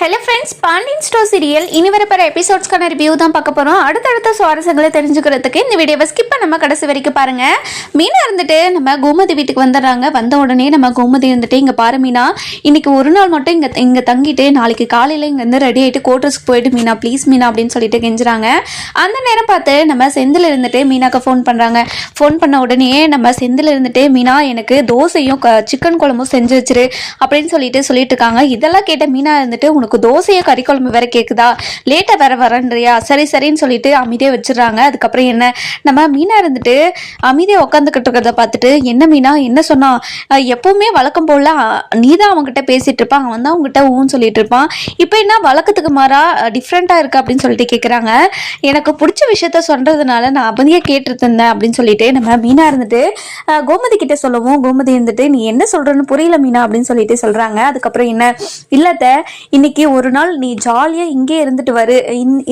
Hello friends Pandian store serial இனி வரப்போகிற எபிசோட்ஸ்க்கான review தான் பார்க்க போகிறோம் அடுத்தடுத்த சுவாரஸ்யங்களை தெரிஞ்சுக்கிறதுக்கு இந்த வீடியோவை ஸ்கிப் நம்ம கடைசி வரைக்கும் பாருங்கள் மீனா இருந்துட்டு நம்ம கோமதி வீட்டுக்கு வந்துடுறாங்க. வந்த உடனே நம்ம கோமதி இருந்துட்டு இங்கே பாரு மீனா இன்னைக்கு ஒரு நாள் மட்டும் இங்கே இங்கே தங்கிட்டு நாளைக்கு காலையில் இங்கேருந்து ரெடி ஆகிட்டு கோட்டர்ஸ்க்கு போயிட்டு மீனா ப்ளீஸ் மீனா அப்படின்னு சொல்லிட்டு கெஞ்சுறாங்க. அந்த நேரம் பார்த்து நம்ம செந்தில் இருந்துட்டு மீனாக்கு ஃபோன் பண்ணுறாங்க ஃபோன் பண்ண உடனே நம்ம செந்தில் இருந்துட்டு மீனா எனக்கு தோசையும் க- சிக்கன் குழம்பும் செஞ்சு வச்சிரு அப்படின்னு சொல்லிட்டு சொல்லிட்டு இருக்காங்க. இதெல்லாம் கேட்ட மீனா இருந்துட்டு உனக்கு தோசையை கறி குழம்பு வேற கேட்குதா லேட்டாக வேற வரன்றியா? சரி சரின்னு சொல்லிட்டு அமிதே வச்சிடுறாங்க. அதுக்கப்புறம் என்ன? நம்ம மீனா இருந்துட்டு அமிதே உட்காந்துக்கிட்டு இருக்கிறத பார்த்துட்டு என்ன மீனா? என்ன சொன்னா எப்பவுமே வழக்கம் போல நீ தான் அவங்ககிட்ட பேசிட்டு இருப்பான் அவன் தான் அவங்ககிட்ட ஊன்னு சொல்லிட்டு இருப்பான். இப்போ என்ன வழக்கத்துக்கு மாறா? டிஃப்ரெண்ட்டாக இருக்கு அப்படின்னு சொல்லிட்டு கேட்குறாங்க எனக்கு பிடிச்ச விஷயத்த சொல்றதுனால நான் அபதியாக கேட்டுட்டு இருந்தேன் அப்படின்னு சொல்லிட்டு நம்ம மீனா இருந்துட்டு கோமதி கிட்ட சொல்லவும் கோமதி இருந்துட்டு நீ என்ன சொல்றன்னு புரியல மீனா அப்படின்னு சொல்லிட்டு சொல்றாங்க. அதுக்கப்புறம் என்ன? இல்லத்த இன்னைக்கு ஒரு நாள் நீ ஜாலியா இங்கே இருந்துட்டு வரு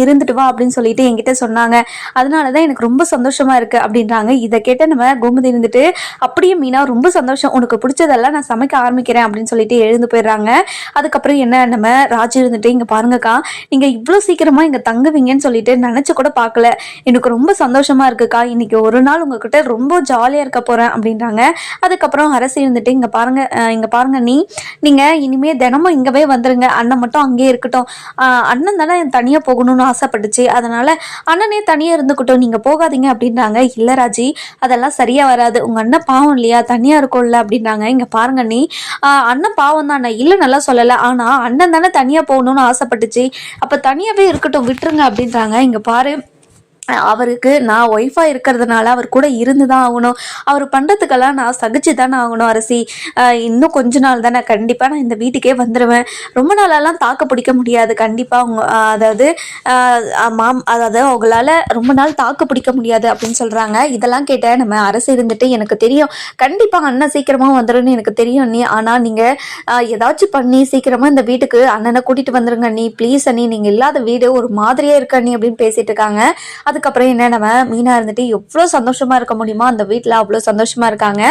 இருந்துட்டு வா அப்படின்னு சொல்லிட்டு என்கிட்ட சொன்னாங்க. அதனாலதான் எனக்கு ரொம்ப சந்தோஷமா இருக்கு அப்படின்றாங்க. இதை கேட்ட நம்ம கோமதி இருந்துட்டு அப்படியே மீனா ரொம்ப சந்தோஷம். உனக்கு பிடிச்சதெல்லாம் நான் சமைக்க ஆரம்பிக்கிறேன் அப்படின்னு சொல்லிட்டு எழுந்து போயிடுறாங்க. அதுக்கப்புறம் என்ன நம்ம ராஜு இருந்துட்டு இங்க பாருங்கக்கா நீங்க இவ்வளவு சீக்கிரமா இங்க தங்குவீங்கன்னு சொல்லிட்டு நினைச்சு கூட பார்க்கல எனக்கு ரொம்ப சந்தோஷமா இருக்குக்கா. இன்னைக்கு ஒரு நாள் உங்ககிட்ட ரொம்ப ஜாலியா இருக்க போறேன் அப்படின்றாங்க. அதுக்கப்புறம் அரசு இருந்துட்டு இங்க பாருங்க இங்கே இங்க பாருங்க நீ நீங்க இனிமே தினமும் இங்கவே வந்துருங்க. அண்ணன் மட்டும் அங்கேயே இருக்கட்டும். அண்ணன் தானே தனியாக போகணும்னு ஆசைப்பட்டுச்சு அதனால் அண்ணனே தனியாக இருந்துக்கட்டும். நீங்கள் போகாதீங்க அப்படின்றாங்க இல்லை ராஜி அதெல்லாம் சரியாக வராது. உங்கள் அண்ணன் பாவம் இல்லையா? தனியாக இருக்கும்ல அப்படின்றாங்க இங்கே பாருங்க நீ அண்ணன் பாவம் தான் அண்ணன் இல்லை நல்லா சொல்லலை. ஆனால் அண்ணன் தானே தனியாக போகணும்னு ஆசைப்பட்டுச்சு அப்போ தனியாகவே இருக்கட்டும். விட்டுருங்க அப்படின்றாங்க. இங்கே பாரு. அவருக்கு நான் ஒய்ஃபாக இருக்கிறதுனால அவர் கூட இருந்து தான் ஆகணும். அவர் பண்ணுறதுக்கெல்லாம் நான் சகிச்சு தானே ஆகணும் அரசி. இன்னும் கொஞ்ச நாள் தானே. கண்டிப்பாக நான் இந்த வீட்டுக்கே வந்துடுவேன் ரொம்ப நாளெல்லாம் தாக்கு பிடிக்க முடியாது. கண்டிப்பாக அவங்க அதாவது மாம் அதாவது அவங்களால ரொம்ப நாள் தாக்கு பிடிக்க முடியாது அப்படின்னு சொல்கிறாங்க இதெல்லாம் கேட்ட நம்ம அரசு இருந்துட்டு எனக்கு தெரியும். கண்டிப்பாக அண்ணன் சீக்கிரமாக வந்துடும்னு எனக்கு தெரியும் நீ. ஆனால் நீங்கள் ஏதாச்சும் பண்ணி சீக்கிரமாக இந்த வீட்டுக்கு அண்ணனை கூட்டிகிட்டு வந்துடுங்க நீ. ப்ளீஸ் அண்ணி நீங்கள் இல்லாத வீடு ஒரு மாதிரியே இருக்க நீ அப்படின்னு பேசிட்டு இருக்காங்க. அது அதுக்கப்புறம் என்ன நம்ம மீனா இருந்துட்டு எவ்வளோ சந்தோஷமாக இருக்க முடியுமோ அந்த வீட்டில் அவ்வளோ சந்தோஷமாக இருக்காங்க.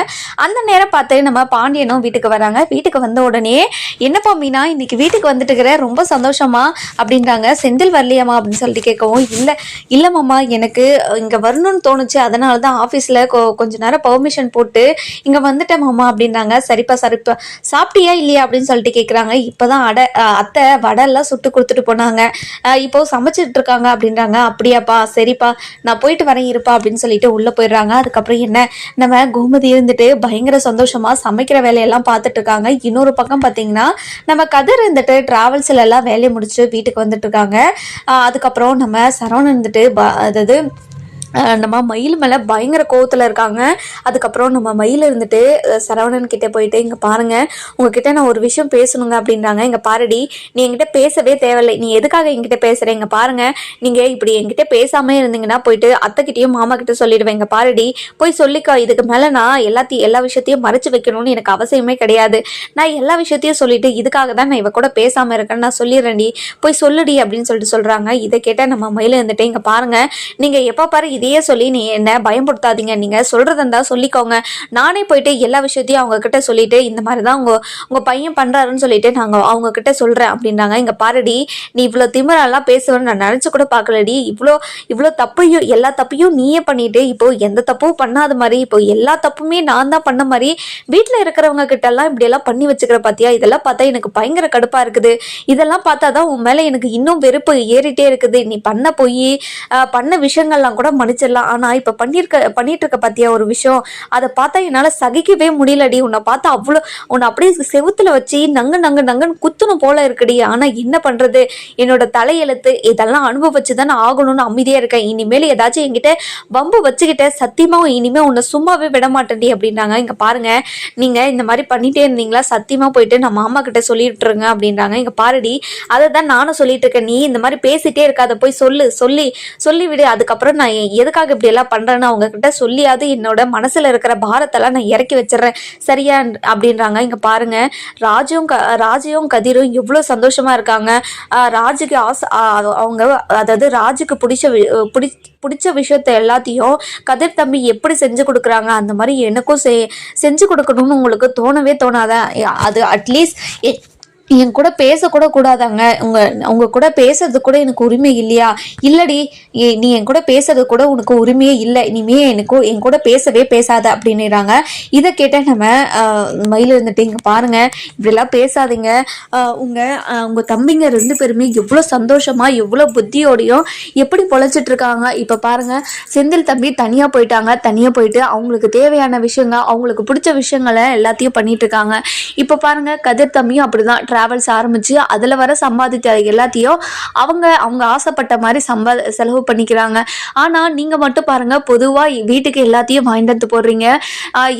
அந்த நேரம் பார்த்து நம்ம பாண்டியனும் வீட்டுக்கு வராங்க. வீட்டுக்கு வந்த உடனே என்னப்பா மீனா இன்னைக்கு வீட்டுக்கு வந்துட்டு இருக்கிற? ரொம்ப சந்தோஷமா? அப்படின்றாங்க. செந்தில் வரலையாமா அப்படின்னு சொல்லிட்டு கேட்கவும் இல்லை இல்லை மாமா எனக்கு இங்கே வரணும்னு தோணுச்சு. அதனால தான் ஆஃபீஸில் கொஞ்ச நேரம் பெர்மிஷன் போட்டு இங்கே வந்துட்டேன் மாமா அப்படின்றாங்க. சரிப்பா சரிப்பா. சாப்பிட்டியா இல்லையா? அப்படின்னு சொல்லிட்டு கேட்குறாங்க இப்போதான் அடை அத்தை வடை எல்லாம் சுட்டு கொடுத்துட்டு போனாங்க. இப்போ சமைச்சிட்டு இருக்காங்க அப்படின்றாங்க. அப்படியாப்பா சரிப்பா நான் போயிட்டு வரேன் இருப்பா அப்படின்னு சொல்லிட்டு உள்ள போயிடுறாங்க. அதுக்கப்புறம் என்ன? நம்ம கோமதி இருந்துட்டு பயங்கர சந்தோஷமா சமைக்கிற வேலையெல்லாம் பார்த்துட்டு இருக்காங்க. இன்னொரு பக்கம் பார்த்தீங்கன்னா நம்ம கதிர் இருந்துட்டு டிராவல்ஸ்ல எல்லாம் வேலையை முடிச்சு வீட்டுக்கு வந்துட்டு இருக்காங்க. அதுக்கப்புறம் நம்ம சரவணன் இருந்துட்டு ப- அதாவது நம்ம மயில் மேலே பயங்கர கோவத்தில் இருக்காங்க. அதுக்கப்புறம் நம்ம மயில் இருந்துட்டு சரவணன் கிட்டே போயிட்டு இங்கே பாருங்கள் உங்ககிட்ட நான் ஒரு விஷயம் பேசணுங்க அப்படின்றாங்க. இங்கே பாருடி நீ என்கிட்ட பேசவே தேவையில்லை. நீ எதுக்காக என்கிட்ட பேசுகிற இங்கே பாருங்கள் நீங்கள் இப்படி என்கிட்ட பேசாமல் இருந்தீங்கன்னா போயிட்டு அத்தைக்கிட்டையும் மாமா கிட்ட சொல்லிடுவேன். இங்கே பாருடி போய் சொல்லிக்கோ. இதுக்கு மேலே நான் எல்லாத்தையும் எல்லா விஷயத்தையும் மறைச்சு வைக்கணும்னு எனக்கு அவசியமே கிடையாது. நான் எல்லா விஷயத்தையும் சொல்லிட்டு இதுக்காக தான் நான் இவ கூட பேசாமல் இருக்கேன்னு நான் சொல்லிடுறேன்டி. போய் சொல்லுடி அப்படின்னு சொல்லிட்டு சொல்கிறாங்க இதை கேட்டால் நம்ம மயில் இருந்துட்டு இங்கே பாருங்கள் நீங்கள் எப்போ பாரு இதையே சொல்லி நீ என்ன பயன்படுத்தாதீங்க நீங்கள் சொல்கிறதா இருந்தா சொல்லிக்கோங்க. நானே போயிட்டு எல்லா விஷயத்தையும் அவங்க கிட்ட சொல்லிட்டு இந்த மாதிரி தான் உங்கள் உங்கள் பையன் பண்ணுறாருன்னு சொல்லிட்டு நாங்கள் அவங்க சொல்கிறேன் சொல்றேன் அப்படின்றாங்க இங்கே பாருடி நீ இவ்வளோ திமிரெல்லாம் பேசுவேன்னு நான் நினச்சி கூட பார்க்கலடி. இவ்வளோ இவ்வளோ தப்பையும் எல்லா தப்பையும் நீயே பண்ணிட்டு இப்போ எந்த தப்பும் பண்ணாத மாதிரி இப்போ எல்லா தப்புமே நான் தான் பண்ண மாதிரி வீட்டில் இருக்கிறவங்க கிட்ட எல்லாம் பண்ணி வச்சுக்கிற பாத்தியா? இதெல்லாம் பார்த்தா எனக்கு பயங்கர கடுப்பாக இருக்குது. இதெல்லாம் பார்த்தா தான் உன் மேலே எனக்கு இன்னும் வெறுப்பு ஏறிட்டே இருக்குது. நீ பண்ண போய் பண்ண விஷயங்கள்லாம் கூட மன்னிச்சிடலாம் ஆனா இப்ப பண்ணிருக்க பண்ணிட்டு இருக்க பாத்தியா ஒரு விஷயம்? அதை பார்த்தா என்னால சகிக்கவே முடியலடி. உன்னை பார்த்தா அவ்வளோ உன்னை அப்படியே செவுத்துல வச்சு நங்கு நங்கு நங்குன்னு குத்தணும் போல இருக்குடி. ஆனா என்ன பண்றது? என்னோட தலையெழுத்து இதெல்லாம் அனுபவிச்சு தானே ஆகணும்னு அமைதியா இருக்கேன். இனிமேல் ஏதாச்சும் என்கிட்ட வம்பு வச்சுக்கிட்ட சத்தியமா இனிமே உன்னை சும்மாவே விட மாட்டேன்டி அப்படின்றாங்க. இங்க பாருங்க. நீங்க இந்த மாதிரி பண்ணிட்டே இருந்தீங்களா? சத்தியமா போயிட்டு நான் மாமா கிட்ட சொல்லிட்டுருங்க அப்படின்றாங்க. இங்க பாருடி. அதை தான் நானும் சொல்லிட்டு இருக்கேன் நீ இந்த மாதிரி பேசிட்டே இருக்காத. போய் சொல்லு சொல்லி சொல்லி விடு அதுக்கப்புறம் நான் எதுக்காக இப்படி எல்லாம் பண்றேன்னு அவங்க கிட்ட சொல்லியாவது என்னோட மனசுல இருக்கிற பாரத்தெல்லாம் நான் இறக்கி வச்சிடுறேன். சரியா? அப்படின்றாங்க. இங்க பாருங்க. ராஜும் க ராஜும் கதிரும் எவ்வளோ சந்தோஷமா இருக்காங்க. ராஜுக்கு ஆசை அவங்க அதாவது ராஜுக்கு பிடிச்ச பிடி பிடிச்ச விஷயத்த எல்லாத்தையும் கதிர் தம்பி எப்படி செஞ்சு கொடுக்குறாங்க அந்த மாதிரி எனக்கும் செஞ்சு கொடுக்கணும்னு உங்களுக்கு தோணவே தோணாதான் அது அட்லீஸ்ட் என் கூட பேசக்கூட கூடாதாங்க. உங்க உங்க கூட பேசுறது கூட எனக்கு உரிமை இல்லையா? இல்லடி நீ என் கூட பேசுறது கூட உனக்கு உரிமையே இல்லை. இனிமே எனக்கு என் கூட பேசவே பேசாத அப்படின்னுறாங்க. இதை கேட்ட நம்ம மயில் இருந்துட்டு இங்கே பாருங்க. இப்படிலாம் பேசாதீங்க. உங்க உங்க தம்பிங்க ரெண்டு பேருமே எவ்வளோ சந்தோஷமா எவ்வளோ புத்தியோடையும் எப்படி பொழைச்சிட்டு இருக்காங்க. இப்போ பாருங்க. செந்தில் தம்பி தனியாக போயிட்டாங்க. தனியாக போயிட்டு அவங்களுக்கு தேவையான விஷயங்க அவங்களுக்கு பிடிச்ச விஷயங்களை எல்லாத்தையும் பண்ணிட்டு இருக்காங்க. இப்போ பாருங்க. கதிர் தம்பியும் அப்படிதான். டிராவல்ஸ் ஆரம்பிச்சு அதில் வர சம்பாதித்த எல்லாத்தையும் அவங்க அவங்க ஆசைப்பட்ட மாதிரி சம்பா செலவு பண்ணிக்கிறாங்க. ஆனால் நீங்கள் மட்டும் பாருங்க பொதுவாக வீட்டுக்கு எல்லாத்தையும் வாங்கிட்டு வந்து போடுறீங்க.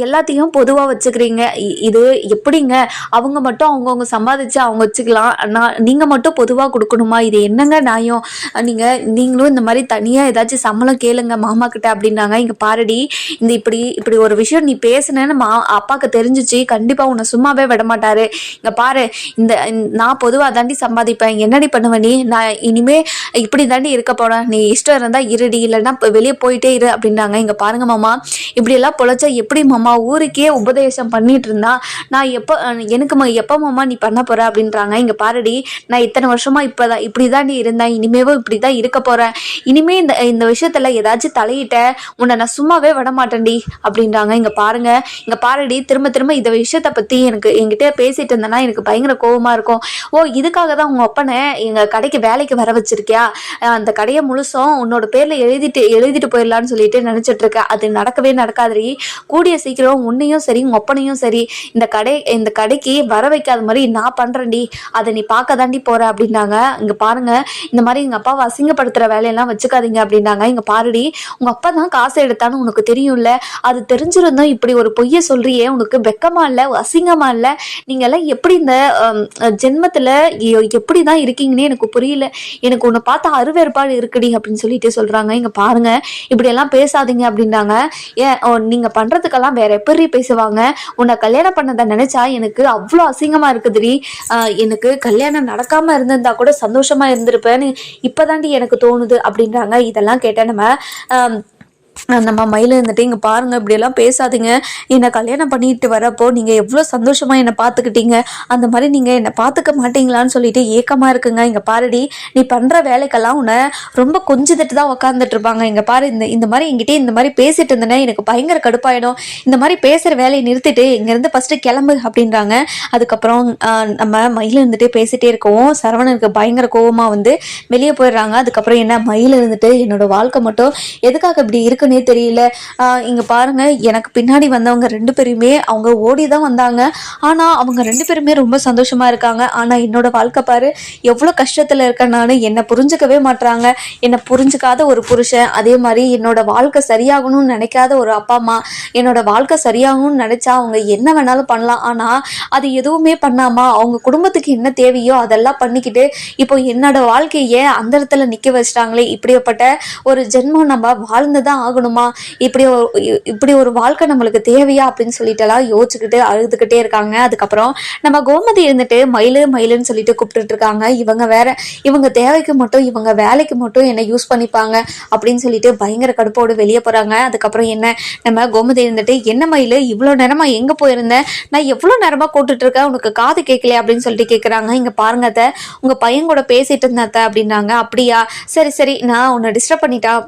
எல்லாத்தையும் பொதுவாக வச்சுக்கிறீங்க. இ- இது எப்படிங்க? அவங்க மட்டும் அவங்கவுங்க சம்பாதிச்சு அவங்க வச்சுக்கலாம். நான் நீங்கள் மட்டும் பொதுவாக கொடுக்கணுமா? இது என்னங்க நியாயம்? நீங்கள் நீங்களும் இந்த மாதிரி தனியாக ஏதாச்சும் சம்பளம் கேளுங்க மாமா கிட்ட அப்படின்னாங்க. இங்கே பாருடி இந்த இப்படி இப்படி ஒரு விஷயம் நீ பேசுனேன்னு மா அப்பாவுக்கு தெரிஞ்சிச்சு. கண்டிப்பாக உன்னை சும்மாவே விட மாட்டாரு இங்கே பாரு இந்த இந்த- நான் பொதுவாக தாண்டி சம்பாதிப்பேன். என்னடி பண்ணுவ நீ? நான் இனிமே இப்படி தாண்டி இருக்க போறேன். நீ இஷ்டம் இருந்தால் இருடி இல்லைன்னா வெளியே போயிட்டே இரு அப்படின்னாங்க. இங்கே பாருங்க மாமா. இப்படியெல்லாம் பொழைச்சா எப்படி மாமா? ஊருக்கே உபதேசம் பண்ணிட்டு இருந்தா நான் எப்போ எனக்கு எப்போ மாமா நீ பண்ண போற அப்படின்றாங்க. இங்கே பாருடி நான் இத்தனை வருஷமா இப்போதான் இப்படி தாண்டி இருந்தேன். இனிமேவும் இப்படி தான் இருக்க போறேன். இனிமே இந்த இந்த விஷயத்துல ஏதாச்சும் தலையிட்ட உன்னை நான் சும்மாவே விட மாட்டேன்டி அப்படின்றாங்க. இங்க பாருங்க. இங்க பாருடி திரும்ப திரும்ப இந்த விஷயத்த பத்தி எனக்கு என்கிட்ட பேசிட்டு இருந்தேன்னா எனக்கு பயங்கர கோவம் இருக்கும். ஓ இதுக்காக தான் உங்க அப்பனை எங்க கடைக்கு வேலைக்கு வர வச்சிருக்கியா? அந்த கடையை முழுசும் உன்னோட பேர்ல எழுதிட்டு எழுதிட்டு போயிடலான்னு சொல்லிட்டு நினைச்சிட்டு அது நடக்கவே நடக்காதுடி. கூடிய சீக்கிரம் உன்னையும் சரி உங்க அப்பனையும் சரி இந்த கடை இந்த கடைக்கு வர வைக்காத மாதிரி நான் பண்றேன்டி. அதை நீ பார்க்க தாண்டி போற அப்படின்னாங்க. இங்க பாருங்க இந்த மாதிரி எங்க அப்பாவை அசிங்கப்படுத்துற வேலையெல்லாம் வச்சுக்காதீங்க அப்படின்னாங்க. இங்க பாருடி உங்க அப்பா தான் காசு எடுத்தான்னு உனக்கு தெரியும்ல. அது தெரிஞ்சிருந்தோம் இப்படி ஒரு பொய்யை சொல்றியே. உனக்கு வெக்கமா இல்ல அசிங்கமா இல்ல. நீங்க எல்லாம் எப்படி இந்த ஜென்மத்துல எப்படி தான் இருக்கீங்கன்னே எனக்கு புரியல. எனக்கு உன்னை பார்த்தா அருவேற்பாடு இருக்குடி அப்படின்னு சொல்லிட்டு சொல்றாங்க. இங்க பாருங்க இப்படி எல்லாம் பேசாதீங்க அப்படின்றாங்க. ஏன் நீங்கள் நீங்க பண்றதுக்கெல்லாம் வேற எப்படி பேசுவாங்க? உன்னை கல்யாணம் பண்ணதை நினைச்சா எனக்கு அவ்வளோ அசிங்கமா இருக்குதுடி. எனக்கு கல்யாணம் நடக்காம இருந்திருந்தா கூட சந்தோஷமா இருந்திருப்பேன்னு இப்பதாண்டி எனக்கு தோணுது அப்படின்றாங்க. இதெல்லாம் கேட்ட நம்ம நம்ம மயில் இருந்துட்டு இங்கே பாருங்க இப்படியெல்லாம் பேசாதீங்க. என்னை கல்யாணம் பண்ணிட்டு வரப்போ நீங்கள் எவ்வளோ சந்தோஷமாக என்னை பார்த்துக்கிட்டீங்க. அந்த மாதிரி நீங்கள் என்னை பார்த்துக்க மாட்டீங்களான்னு சொல்லிட்டு ஏக்கமாக இருக்குங்க. இங்கே பாருடி நீ பண்ணுற வேலைக்கெல்லாம் உன்னை ரொம்ப கொஞ்சிட்டு தான் உக்காந்துட்டு இருப்பாங்க. இங்கே பாரு இந்த இந்த மாதிரி எங்கிட்டே இந்த மாதிரி பேசிட்டு இருந்தேன்னா எனக்கு பயங்கர கடுப்பாயிடும். இந்த மாதிரி பேசுகிற வேலையை நிறுத்திட்டு இங்கேருந்து ஃபஸ்ட்டு கிளம்பு அப்படின்றாங்க. அதுக்கப்புறம் நம்ம மயில் இருந்துட்டு பேசிட்டே இருக்கவும் சரவணனுக்கு பயங்கர கோவமாக வந்து வெளியே போயிடுறாங்க. அதுக்கப்புறம் என்ன மயில் இருந்துட்டு என்னோட வாழ்க்கை மட்டும் எதுக்காக இப்படி இருக்குன்னே தெரியல. இங்கே இங்க பாருங்க எனக்கு பின்னாடி வந்தவங்க ரெண்டு பேருமே அவங்க ஓடி தான் வந்தாங்க. ஆனா அவங்க ரெண்டு பேருமே ரொம்ப சந்தோஷமா இருக்காங்க. ஆனா என்னோட வாழ்க்கை பாரு எவ்வளோ கஷ்டத்துல இருக்கேன் நான் என்னை புரிஞ்சுக்கவே மாட்றாங்க. என்னை புரிஞ்சுக்காத ஒரு புருஷன் அதே மாதிரி என்னோட வாழ்க்கை சரியாகணும்னு நினைக்காத ஒரு அப்பா அம்மா என்னோட வாழ்க்கை சரியாகணும்னு நினைச்சா அவங்க என்ன வேணாலும் பண்ணலாம். ஆனா அது எதுவுமே பண்ணாமல் அவங்க குடும்பத்துக்கு என்ன தேவையோ அதெல்லாம் பண்ணிக்கிட்டு இப்போ என்னோட வாழ்க்கையை அந்த இடத்துல நிக்க வச்சிட்டாங்களே. இப்படிப்பட்ட ஒரு ஜென்மம் நம்ம வாழ்ந்து தான் ஆகணுமா. இப்படி ஒரு இ- இப்படி ஒரு வாழ்க்கை நம்மளுக்கு தேவையா? அப்படின்னு சொல்லிட்டுலாம் யோசிச்சுக்கிட்டு அழுதுகிட்டே இருக்காங்க. அதுக்கப்புறம் நம்ம கோமதி இருந்துட்டு மயிலு மயிலுன்னு சொல்லிட்டு கூப்பிட்டுட்டு இருக்காங்க. இவங்க வேற இவங்க தேவைக்கு மட்டும் இவங்க வேலைக்கு மட்டும் என்ன யூஸ் பண்ணிப்பாங்க அப்படின்னு சொல்லிட்டு பயங்கர கடுப்போடு வெளியே போறாங்க. அதுக்கப்புறம் என்ன? நம்ம கோமதி இருந்துட்டு என்ன மயிலு? இவ்வளோ நேரமா எங்க போயிருந்தேன் நான் எவ்வளோ நேரமா கூட்டுட்டு இருக்கேன்? உனக்கு காது கேட்கலையா? அப்படின்னு சொல்லிட்டு கேட்குறாங்க இங்க பாருங்க அத்தை உங்க பையன் கூட பேசிட்டு இருந்தாத்த அத்தை அப்படின்னாங்க. அப்படியா? சரி சரி. நான் உன்னை டிஸ்டர்ப் பண்ணிட்டா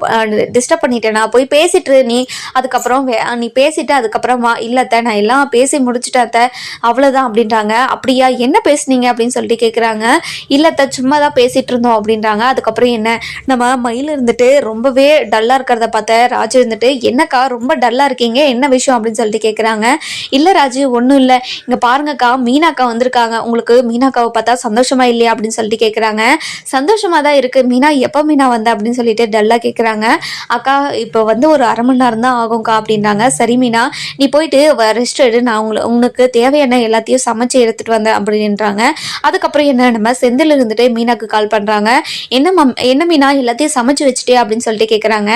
டிஸ்டர்ப் பண்ணிட்டேனா? போய் பேசிட்டு நீ அதுக்கப்புறம் வே- நீ பேசிட்டு அதுக்கப்புறம் வா. இல்ல அத்தை நான் எல்லாம் பேசி முடிச்சுட்டேன் அத்தை. அவ்வளோதான் அப்படின்றாங்க. அப்படியா? என்ன பேசுனீங்க? அப்படின்னு சொல்லிட்டு கேட்குறாங்க இல்ல சும்மா தான் பேசிட்டு இருந்தோம் அப்படின்றாங்க. அதுக்கப்புறம் என்ன? நம்ம மயில் இருந்துட்டு ரொம்பவே டல்லாக இருக்கிறத பார்த்த ராஜு இருந்துட்டு என்னக்கா ரொம்ப டல்லாக இருக்கீங்க? என்ன விஷயம்? அப்படின்னு சொல்லிட்டு கேட்குறாங்க இல்லை ராஜு ஒன்றும் இல்லை. இங்கே பாருங்கக்கா மீனாக்கா வந்திருக்காங்க. உங்களுக்கு மீனாக்காவை பார்த்தா சந்தோஷமா இல்லையா? அப்படின்னு சொல்லிட்டு கேட்குறாங்க சந்தோஷமாக தான் இருக்குது மீனா எப்போ மீனா வந்த? அப்படின்னு சொல்லிட்டு டல்லாக கேட்குறாங்க அக்கா இப்போ இப்போ வந்து ஒரு அரை மணி நேரம் தான் ஆகும்க்கா அப்படின்னாங்க. சரி மீனா நீ போயிட்டு ரெஸ்ட் எடு. நான் உங்களை உனக்கு தேவையான எல்லாத்தையும் சமைச்சு எடுத்துட்டு வந்தேன் அப்படின்றாங்க. அதுக்கப்புறம் என்ன நம்ம செந்தில் இருந்துட்டு மீனாக்கு கால் பண்றாங்க. என்ன மம் என்ன மீனா எல்லாத்தையும் சமைச்சு வச்சுட்டியா அப்படின்னு சொல்லிட்டு கேட்குறாங்க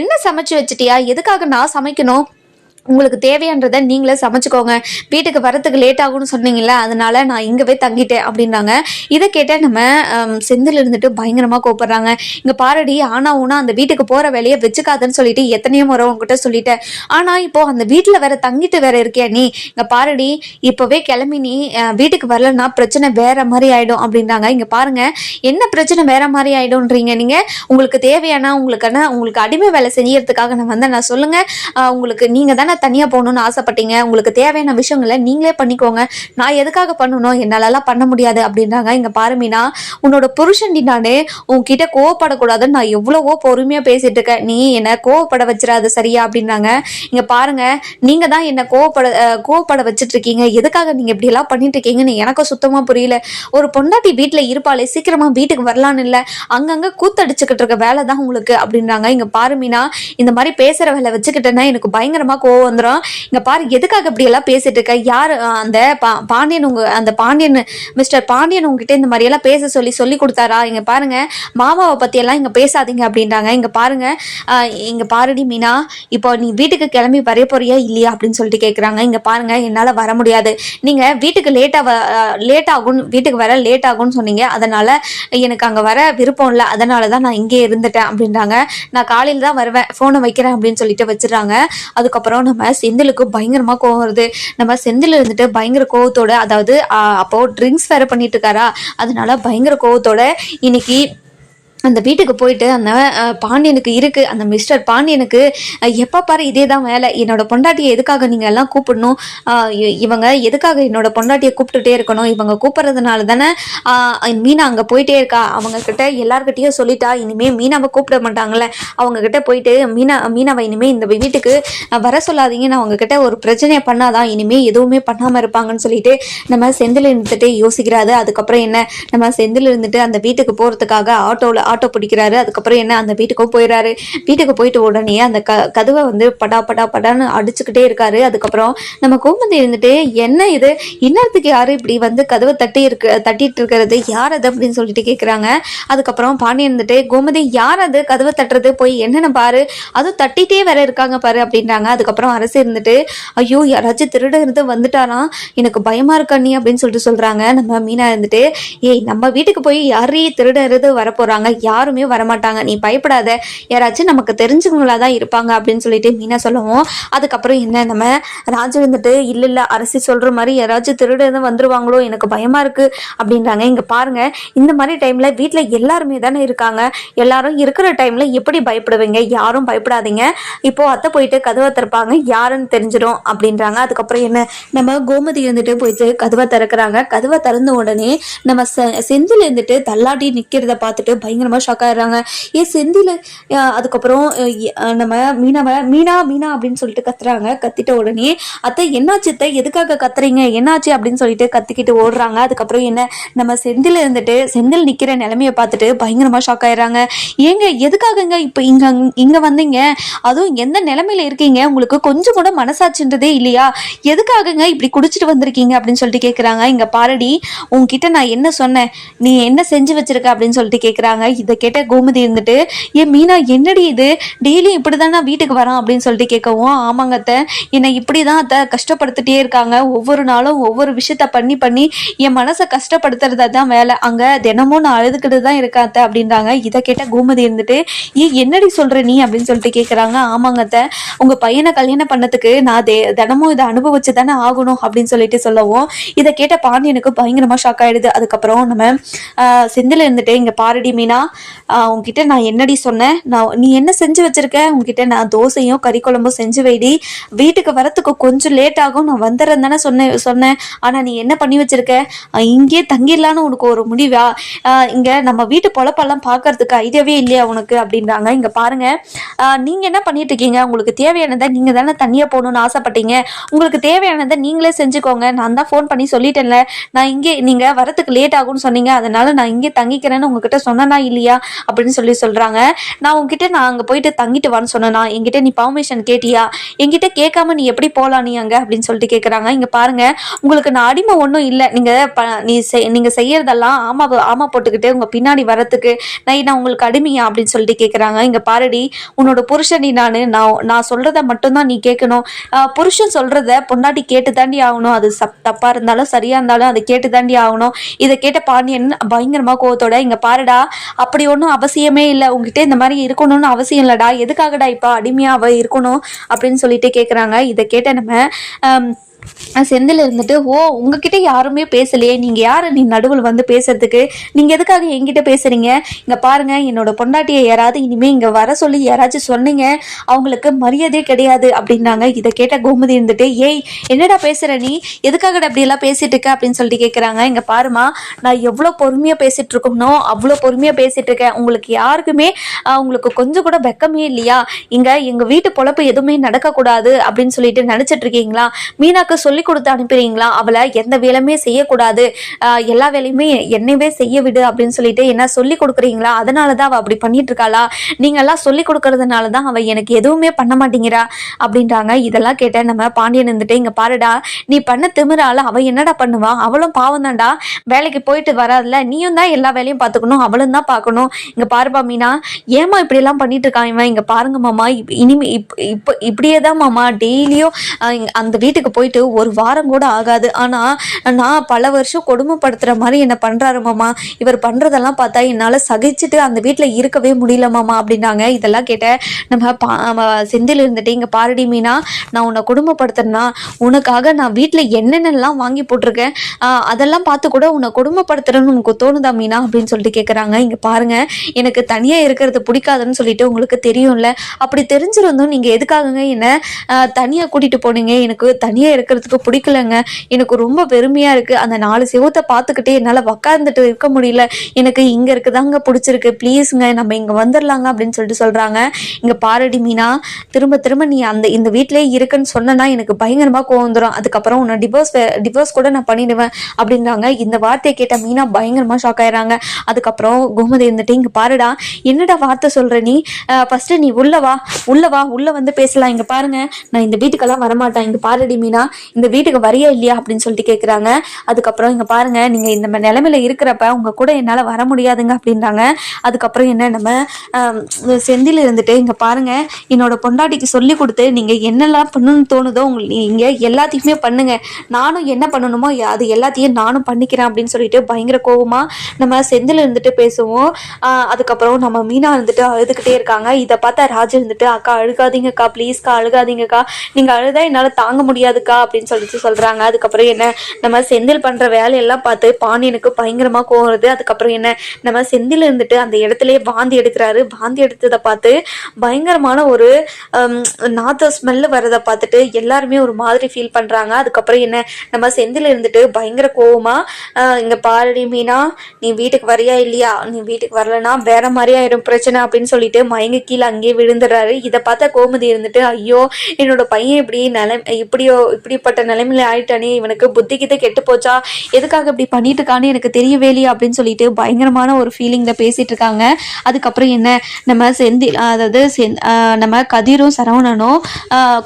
என்ன சமைச்சு வச்சிட்டியா? எதுக்காக நான் சமைக்கணும்? உங்களுக்கு தேவையான்றதை நீங்களே சமைச்சுக்கோங்க. வீட்டுக்கு வரத்துக்கு லேட் ஆகும்னு சொன்னீங்களா அதனால நான் இங்கே போய் தங்கிட்டேன் அப்படின்னாங்க இதை கேட்டால் நம்ம செந்தில் இருந்துட்டு பயங்கரமாக கூப்பிட்றாங்க இங்கே பாரடி ஆனா ஊனா அந்த வீட்டுக்கு போகிற வேலையை வச்சுக்காதுன்னு சொல்லிட்டு எத்தனையோ முறை உங்ககிட்ட சொல்லிட்டேன். ஆனால் இப்போ அந்த வீட்டில் வேற தங்கிட்டு வேற இருக்கியா நீ? இங்கே பாரடி இப்போவே கிளம்பி நீ வீட்டுக்கு வரலன்னா பிரச்சனை வேற மாதிரி ஆயிடும் அப்படின்றாங்க. இங்கே பாருங்க என்ன பிரச்சனை வேற மாதிரி ஆயிடும்ன்றீங்க நீங்கள் உங்களுக்கு தேவையான உங்களுக்கான உங்களுக்கு அடிமை வேலை செய்யறதுக்காக நான் வந்தேன். நான் சொல்லுங்க உங்களுக்கு நீங்கள் தானே தனியாக போகணும்னு ஆசைப்பட்டீங்க. உங்களுக்கு தேவையான விஷயங்களை நீங்களே பண்ணிக்கோங்க. நான் எதுக்காக பண்ணணும்? என்னாலலாம் பண்ண முடியாது அப்படின்றாங்க. இங்கே பாருமீனா உன்னோட புருஷன்டி நானே உன்கிட்ட கோவப்படக்கூடாதுன்னு நான் எவ்வளவோ பொறுமையாக பேசிட்டு இருக்கேன் நீ என்னை கோவப்பட வச்சிடாது சரியா அப்படின்னாங்க இங்கே பாருங்க நீங்கள் தான் என்னை கோவப்பட கோவப்பட வச்சுட்டு இருக்கீங்க எதுக்காக நீங்கள் இப்படியெல்லாம் பண்ணிட்டு இருக்கீங்கன்னு எனக்கும் சுத்தமாக புரியல. ஒரு பொண்டாட்டி வீட்டில் இருப்பாளே சீக்கிரமாக வீட்டுக்கு வரலான்னு இல்லை. அங்கங்கே கூத்தடிச்சுக்கிட்டு இருக்க வேலை தான் உங்களுக்கு அப்படின்றாங்க. இங்கே பாருமீனா இந்த மாதிரி பேசுகிற வேலை வச்சுக்கிட்டேன்னா எனக்கு பயங்கரமாக கோவம் வந்துடும் இங்கே பாரு எதுக்காக இப்படியெல்லாம் பேசிட்டு இருக்க? யார் அந்த பா பாண்டியன் உங்க அந்த பாண்டியன் மிஸ்டர் பாண்டியன் உங்ககிட்ட இந்த மாதிரியெல்லாம் பேச சொல்லி சொல்லி கொடுத்தாரா? இங்கே பாருங்க மாமாவை பற்றியெல்லாம் இங்கே பேசாதீங்க அப்படின்றாங்க. இங்கே பாருங்க இங்கே பாருடி மீனா இப்போ நீ வீட்டுக்கு கிளம்பி வரைய போறியா இல்லையா அப்படின்னு சொல்லிட்டு கேட்குறாங்க இங்கே பாருங்க என்னால் வர முடியாது. நீங்கள் வீட்டுக்கு லேட்டாக லேட் ஆகும் வீட்டுக்கு வர லேட் ஆகும்னு சொன்னீங்க. அதனால எனக்கு அங்கே வர விருப்பம் இல்லை. அதனால தான் நான் இங்கே இருந்துட்டேன் அப்படின்றாங்க. நான் காலையில் தான் வருவேன் ஃபோனை வைக்கிறேன் அப்படின்னு சொல்லிட்டு வச்சிடறாங்க. அதுக்கப்புறம் நம்ம செந்திலுக்கு பயங்கரமாக கோவம் வருது. நம்ம செந்தில் இருந்துட்டு பயங்கர கோவத்தோட அதாவது அப்போது அப்போ ட்ரிங்க்ஸ் வேற பண்ணிட்டு இருக்காரா? அதனால பயங்கர கோவத்தோட இன்னைக்கு அந்த வீட்டுக்கு போயிட்டு அந்த பாண்டியனுக்கு இருக்கு. அந்த மிஸ்டர் பாண்டியனுக்கு எப்போ பாரு இதே தான் வேலை. என்னோட பொண்டாட்டியை எதுக்காக நீங்கள் எல்லாம் கூப்பிடணும்? இவங்க எதுக்காக என்னோட பொண்டாட்டியை கூப்பிட்டுட்டே இருக்கணும்? இவங்க கூப்பிட்றதுனால தானே மீனா அங்கே போயிட்டே இருக்கா? அவங்க கிட்ட எல்லார்கிட்டயும் சொல்லிட்டா இனிமே மீனாவை கூப்பிட மாட்டாங்களே. அவங்க கிட்ட போயிட்டு மீனா மீனாவை இனிமே இந்த வீட்டுக்கு வர சொல்லாதீங்க. நான் அவங்க கிட்ட ஒரு பிரச்சனையை பண்ணாதான் இனிமே எதுவுமே பண்ணாமல் இருப்பாங்கன்னு சொல்லிட்டு நம்ம செந்தில் இருந்துட்டு யோசிக்கிறாரு. அதுக்கப்புறம் என்ன? நம்ம செந்தில் இருந்துட்டு அந்த வீட்டுக்கு போகிறதுக்காக ஆட்டோவில் ஆட்டோ பிடிக்கிறாரு. அதுக்கப்புறம் என்ன அந்த வீட்டுக்கும் போயிடுறாரு வீட்டுக்கு போயிட்டு உடனே அந்த க கதவை வந்து படா படா படான்னு அடிச்சுக்கிட்டே இருக்காரு. அதுக்கப்புறம் நம்ம கோமதி இருந்துட்டு என்ன இது? இன்னத்துக்கு யாரு இப்படி வந்து கதவை தட்டி இருக்கு தட்டிட்டு இருக்கிறது? யார் அது? அப்படின்னு சொல்லிட்டு கேட்குறாங்க அதுக்கப்புறம் பாண்டி இருந்துட்டு கோமதி யார் அது? கதவை தட்டுறது? போய் என்னென்ன பாரு. அதுவும் தட்டிட்டே வேற இருக்காங்க பாரு அப்படின்றாங்க. அதுக்கப்புறம் அரசு இருந்துட்டு ஐயோ யாராச்சும் திருட இருந்து வந்துட்டாராம் எனக்கு பயமா இருக்கா நீ? அப்படின்னு சொல்லிட்டு சொல்றாங்க. நம்ம மீனா இருந்துட்டு ஏய் நம்ம வீட்டுக்கு போய் யாரையும் திருட இருந்து வர போறாங்க யாருமே வரமாட்டாங்க. நீ பயப்படாத. யாராச்சும் நமக்கு தெரிஞ்சவங்களா தான் இருப்பாங்க அப்படின்னு சொல்லிட்டு மீனா சொல்லுவோம் அதுக்கப்புறம் என்ன நம்ம ராஜு வந்துட்டு இல்லை இல்லை அரசி சொல்ற மாதிரி யாராச்சும் திருட வந்துருவாங்களோ எனக்கு பயமா இருக்கு. அப்படின்றாங்க. இங்க பாருங்க இந்த மாதிரி டைம்ல வீட்டில் எல்லாருமே தானே இருக்காங்க. எல்லாரும் இருக்கிற டைம்ல எப்படி பயப்படுவீங்க? யாரும் பயப்படாதீங்க. இப்போ அத்தை போயிட்டு கதவை திறப்பாங்க. யாருன்னு தெரிஞ்சிடும் அப்படின்றாங்க. அதுக்கப்புறம் என்ன? நம்ம கோமதி இருந்துட்டு போயிட்டு கதவை திறக்கிறாங்க. கதவை திறந்த உடனே நம்ம செ- செந்தில் இருந்துட்டு தள்ளாட்டி நிக்கிறத பார்த்துட்டு பயங்கரமா ஷாக் ஆயிடுறாங்க. ஏ செந்தில் அதுக்கப்புறம் நம்ம மீனாவை மீனா மீனா அப்படின்னு சொல்லிட்டு கத்துறாங்க. கத்திட்ட உடனே அத்தை என்னாச்சு அத்தை? எதுக்காக கத்துறீங்க? என்னாச்சு? அப்படின்னு சொல்லிட்டு கத்திக்கிட்டு ஓடுறாங்க. அதுக்கப்புறம் என்ன நம்ம செந்தில் இருந்துட்டு செந்தில் நிற்கிற நிலைமைய பார்த்துட்டு பயங்கரமாக ஷாக் ஆயிடுறாங்க. ஏங்க எதுக்காகங்க இப்போ இங்கே இங்கே வந்தீங்க? அதுவும் எந்த நிலமையில இருக்கீங்க? உங்களுக்கு கொஞ்சம் கூட மனசாட்சின்றதே இல்லையா? எதுக்காகங்க இப்படி குடிச்சிட்டு வந்திருக்கீங்க? அப்படின்னு சொல்லிட்டு கேட்குறாங்க இங்கே பாரடி உங்ககிட்ட நான் என்ன சொன்னேன்? நீ என்ன செஞ்சு வச்சிருக்க? அப்படின்னு சொல்லிட்டு கேட்குறாங்க இதை கேட்ட கோமதி இருந்துட்டு ஏன் மீனா என்னடி இது? டெய்லி இப்படி தான் நான் வீட்டுக்கு வரேன் அப்படின்னு சொல்லிட்டு கேட்கவும் ஆமாங்க அத்தை. என்னை இப்படி தான் அத்தை கஷ்டப்படுத்திட்டே இருக்காங்க. ஒவ்வொரு நாளும் ஒவ்வொரு விஷயத்த பண்ணி பண்ணி என் மனசை கஷ்டப்படுத்துறதா தான் வேலை. அங்க தினமும் நான் அழுதுகிட்டு தான் இருக்கேன் அத்தை அப்படின்றாங்க. இதை கேட்ட கோமதி இருந்துட்டு ஏன் என்னடி சொல்ற நீ? அப்படின்னு சொல்லிட்டு கேட்குறாங்க ஆமாங்க அத்தை. உங்க பையனை கல்யாணம் பண்ணதுக்கு நான் தே தினமும் இதை அனுபவிச்சு தானே ஆகணும் அப்படின்னு சொல்லிட்டு சொல்லவும் இதை கேட்ட பாண்டியனுக்கு பயங்கரமா ஷாக் ஆயிடுது. அதுக்கப்புறம் நம்ம செந்தில் இருந்துட்டு இங்க பாரடி மீனா உங்ககிட்ட நான் என்னடி சொன்னேன்? நான் நீ என்ன செஞ்சு வச்சிருக்க? உங்ககிட்ட நான் தோசையும் கறி குழம்பும் செஞ்சு வைடி. வீட்டுக்கு வரத்துக்கு கொஞ்சம் லேட் ஆகும். நான் வந்துடுறேன் தானே சொன்னேன் சொன்னேன். ஆனால் நீ என்ன பண்ணி வச்சிருக்க? இங்கேயே தங்கிடலான்னு உனக்கு ஒரு முடிவா? இங்கே நம்ம வீட்டு பொழப்பெல்லாம் பார்க்கறதுக்கு ஐடியாவே இல்லையா உனக்கு? அப்படின்றாங்க. இங்கே பாருங்க. நீங்கள் என்ன பண்ணிட்டு இருக்கீங்க? உங்களுக்கு தேவையானதை நீங்கள் தானே தனியாக போகணும்னு ஆசைப்பட்டீங்க. உங்களுக்கு தேவையானதை நீங்களே செஞ்சுக்கோங்க. நான் தான் ஃபோன் பண்ணி சொல்லிட்டேன்ல. நான் இங்கே நீங்கள் வரத்துக்கு லேட் ஆகும்னு சொன்னீங்க. அதனால நான் இங்கே தங்கிக்கிறேன்னு உங்ககிட்ட சொன்னேனா இல்லையா அப்படின்னு சொல்லி சொல்கிறாங்க நான் உங்ககிட்ட நான் அங்கே போயிட்டு தங்கிட்டு வான்னு சொன்னேனா. என்கிட்ட நீ பர்மிஷன் கேட்டியா? என்கிட்ட கேட்காம நீ எப்படி போகலாம் நீ அங்கே? அப்படின்னு சொல்லிட்டு கேட்குறாங்க இங்கே பாருங்க உங்களுக்கு நான் அடிமை ஒன்றும் இல்லை. நீங்கள் ப நீ செய் நீங்கள் செய்யறதெல்லாம் ஆமா ஆமா போட்டுக்கிட்டு உங்கள் பின்னாடி வரத்துக்கு நான் நான் உங்களுக்கு அடிமையா? அப்படின்னு சொல்லிட்டு கேட்குறாங்க இங்கே பாருடி உன்னோட புருஷன் நீ நான் நான் நான் சொல்கிறத மட்டும்தான் நீ கேட்கணும். புருஷன் சொல்கிறத பொண்டாட்டி கேட்டு தாண்டி ஆகணும். அது சப் தப்பாக இருந்தாலும் சரியாக இருந்தாலும் அதை கேட்டு தாண்டி ஆகணும். இதை கேட்ட பாண்டியன் பயங்கரமாக கோவத்தோட இங்கே பாருடா அப்படி ஒன்றும் அவசியமே இல்லை. உங்ககிட்ட இந்த மாதிரி இருக்கணும்னு அவசியம் இல்லைடா. எதுக்காகடா இப்போ அடிமையாக அவள் இருக்கணும் அப்படின்னு சொல்லிட்டு கேட்குறாங்க இதை கேட்ட நம்ம செந்தில் இருந்துட்டு ஓ உங்ககிட்ட யாருமே பேசலையே. நீங்கள் யார்? நீ நடுவில் வந்து பேசுறதுக்கு. நீங்கள் எதுக்காக என்கிட்ட பேசுறீங்க? இங்கே பாருங்க என்னோட பொண்டாட்டியை யாராவது இனிமேல் இங்கே வர சொல்லி யாராச்சும் சொன்னீங்க அவங்களுக்கு மரியாதையே கிடையாது அப்படின்னாங்க. இதை கேட்ட கோமதி இருந்துட்டு ஏய் என்னடா பேசுற நீ? எதுக்காகடா அப்படி எல்லாம் பேசிட்டு இருக்க? அப்படின்னு சொல்லிட்டு கேட்குறாங்க இங்கே பாருமா நான் எவ்வளோ பொறுமையாக பேசிட்டு இருக்கணும் அவ்வளோ பொறுமையாக பேசிட்டு இருக்கேன். உங்களுக்கு யாருக்குமே உங்களுக்கு கொஞ்சம் கூட வெக்கமே இல்லையா? இங்கே எங்கள் வீட்டு பொழப்பு எதுவுமே நடக்கக்கூடாது அப்படின்னு சொல்லிட்டு நினச்சிட்டு இருக்கீங்களா? மீனாக்கு சொல்லி கொடுத்து அனுப்புறீங்களா? அவளை எந்த வேலையுமே செய்யக்கூடாது. எல்லா வேலையுமே என்னையவே செய்ய விடு அப்படின்னு சொல்லிட்டு என்ன சொல்லி கொடுக்குறீங்களா? அதனால தான் அவள் அப்படி பண்ணிட்டு இருக்காளா? நீங்கெல்லாம் சொல்லி கொடுக்கறதுனால தான் அவள் எனக்கு எதுவுமே பண்ண மாட்டேங்கிறா அப்படின்றாங்க. இதெல்லாம் கேட்ட நம்ம பாண்டியன் இருந்துட்டு இங்கே பாருடா நீ பண்ண திமிரால அவள் என்னடா பண்ணுவா? அவளும் பாவம் தான்டா. வேலைக்கு போயிட்டு வராதுல நீயும் தான் எல்லா வேலையும் பார்த்துக்கணும். அவளும் தான் பார்க்கணும். இங்கே பாருப்பா மீனா ஏமா இப்படியெல்லாம் பண்ணிட்டு இருக்கான் இவன்? இங்கே பாருங்க மாமா. இப் இனிமே இப் இப்போ இப்படியே தான் மாமா. டெய்லியும் அந்த வீட்டுக்கு போயிட்டு ஒரு வாரம் கூட ஆகாது. ஆனால் நான் பல வருஷம் கொடுமைப்படுத்துகிற மாதிரி என்னை பண்ணுறாரு மாமா? இவர் பண்ணுறதெல்லாம் பார்த்தா என்னால் சகிச்சுட்டு அந்த வீட்டில் இருக்கவே முடியல மாமா அப்படின்னாங்க. இதெல்லாம் கேட்ட நம்ம பா செந்தில் இருந்துட்டு இங்கே பாரடி மீனா நான் உன்னை கொடுமைப்படுத்துறேன்னா உனக்காக நான் வீட்டில் என்னென்னலாம் வாங்கி போட்டிருக்கேன்? அதெல்லாம் பார்த்து கூட உன்னை கொடுமைப்படுத்துறேன்னு உனக்கு தோணுதா மீனா? அப்படின்னு சொல்லிட்டு கேட்குறாங்க இங்கே பாருங்க எனக்கு தனியாக இருக்கிறது பிடிக்காதுன்னு சொல்லிட்டு உங்களுக்கு தெரியும்ல. அப்படி தெரிஞ்சிருந்தும் நீங்கள் எதுக்காகங்க என்னை தனியாக கூட்டிகிட்டு போனீங்க? எனக்கு தனியாக இருக்கிறதுக்கு பிடிக்கலங்க. எனக்கு ரொம்ப பெருமையாக இருக்குது அந்த நாலு செவத்தை பார்த்துக்கிட்டே என்னால் உக்காந்துட்டு இருக்க முடியல. எனக்கு இங்கே இருக்குதாங்க பிடிச்சிருக்கு. ப்ளீஸுங்க நம்ம இங்கே வந்துடலாங்க அப்படின்னு சொல்லிட்டு சொல்கிறாங்க இங்கே பாரடி மீனா திரும்ப திரும்ப நீ அந்த இந்த வீட்டிலே இருக்குன்னு சொன்னனா எனக்கு பயங்கரமாக கோவம் வந்துடும் அதுக்கப்புறம் உன்னை டிவோர்ஸ் டிவோர்ஸ் கூட நான் பண்ணிடுவேன் அப்படின்றாங்க. இந்த வார்த்தையை கேட்ட மீனா பயங்கரமாக ஷாக் ஆயிடுறாங்க அதுக்கப்புறம் கோமதி இருந்துட்டு இங்கே பாருடா என்னடா வார்த்தை சொல்கிற நீ? ஃபஸ்ட்டு நீ உள்ளவா வா. உள்ள வா. உள்ளே வந்து பேசலாம். இங்கே பாருங்க. நான் இந்த வீட்டுக்கெல்லாம் வரமாட்டேன். இங்கே பாருடி மீனா இந்த வீட்டுக்கு வரியா இல்லையா அப்படின்னு சொல்லிட்டு கேட்குறாங்க அதுக்கப்புறம் இங்கே பாருங்க நீங்கள் இந்த நிலமையில இருக்கிறப்ப உங்கள் கூட என்னால் வர முடியாதுங்க அப்படின்றாங்க. அதுக்கப்புறம் என்ன நம்ம செந்தில் இருந்துட்டு இங்கே பாருங்க என்னோட பொண்டாட்டிக்கு சொல்லி கொடுத்து நீங்கள் என்னெல்லாம் பண்ணணும்னு தோணுதோ உங்களுக்கு நீங்கள் எல்லாத்தையுமே பண்ணுங்க. நானும் என்ன பண்ணணுமோ அது எல்லாத்தையும் நானும் பண்ணிக்கிறேன் அப்படின்னு சொல்லிட்டு பயங்கர கோவமா நம்ம செந்தில் இருந்துட்டு பேசுவோம். ஆஹ் அதுக்கப்புறம் நம்ம மீனா இருந்துட்டு அழுதுகிட்டே இருக்காங்க. இதை பார்த்தா ராஜு இருந்துட்டு அக்கா அழுகாதீங்கக்கா ப்ளீஸ்க்கா அழுகாதீங்கக்கா. நீங்கள் அழுதா என்னால் தாங்க முடியாதுக்கா. அப்படின்னு சொல்லிட்டு சொல்கிறாங்க அதுக்கப்புறம் என்ன? நம்ம செந்தில் பண்ணுற வேலையெல்லாம் பார்த்து பாண்டியனுக்கு பயங்கரமாக கோவம் வருது. அதுக்கப்புறம் என்ன? நம்ம செந்தில் இருந்துட்டு அந்த இடத்துலயே வாந்தி எடுக்கிறாரு. வாந்தி எடுத்ததை பார்த்து பயங்கரமான ஒரு நாத்த ஸ்மெல்லு வரதை பார்த்துட்டு எல்லாருமே ஒரு மாதிரி ஃபீல் பண்ணுறாங்க அதுக்கப்புறம் என்ன? நம்ம செந்தில் இருந்துட்டு பயங்கர கோவமாக இங்கே பாரடி மீனா நீ வீட்டுக்கு வரியா இல்லையா? நீ வீட்டுக்கு வரலனா வேற மாதிரி ஆயிரும் பிரச்சனை அப்படின்னு சொல்லிட்டு மயங்க கீழே அங்கேயே விழுந்துடுறாரு. இதை பார்த்தா கோமதி இருந்துட்டு ஐயோ என்னோட பையன் இப்படி நிலை இப்படியோ இப்படிப்பட்ட நிலைமையில ஆயிட்டானே இவனுக்கு புத்தி கிட்ட கெட்டு போச்சா? எதுக்காக இப்படி பண்ணிட்டு இருக்கான்னு எனக்கு தெரியவே இல்லையா அப்படின்னு சொல்லிட்டு பயங்கரமான ஒரு ஃபீலிங்ல பேசிட்டு இருக்காங்க. அதுக்கப்புறம் என்ன? நம்ம செந்தில் அதாவது செந்- நம்ம கதிரும் சரவணனும்